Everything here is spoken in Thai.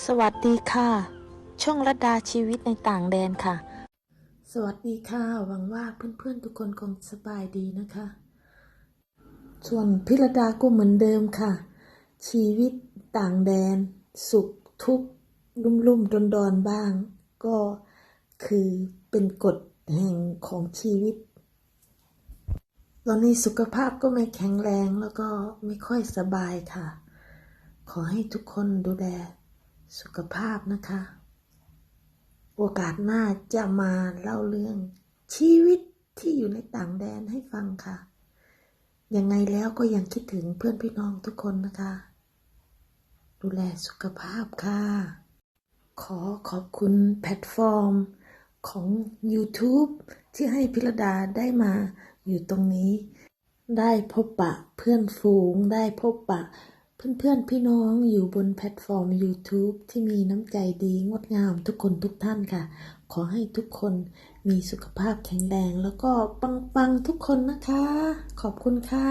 สวัสดีค่ะ ช่องระดาชีวิตในต่างแดนค่ะ สวัสดีค่ะ หวังว่าเพื่อนๆทุกคนคงสบายดีนะคะ ส่วนพิรดาก็เหมือนเดิมค่ะ ชีวิตต่างแดน สุขทุกข์รุ่มรุ่มดอนดอนบ้าง ก็คือเป็นกฎแห่งของชีวิต ตอนนี้สุขภาพก็ไม่แข็งแรงแล้วก็ไม่ค่อยสบายค่ะ ขอให้ทุกคนดูแล สุขภาพนะคะ โอกาสหน้าจะมาเล่าเรื่องชีวิตที่อยู่ในต่างแดนให้ฟังค่ะ ยังไงแล้วก็ยังคิดถึงเพื่อนพี่น้องทุกคนนะคะ ดูแลสุขภาพค่ะ ขอขอบคุณแพลตฟอร์มของ YouTube ที่ให้พิรดาได้มาอยู่ตรงนี้ ได้พบปะเพื่อนฝูง ได้พบปะ เพื่อนๆ พี่น้องอยู่บนแพลตฟอร์ม YouTube ที่มีน้ำใจดีงดงามทุกคนทุกท่านค่ะ ขอให้ทุกคนมีสุขภาพแข็งแรง แล้วก็ปังๆ ทุกคนนะคะ ขอบคุณค่ะ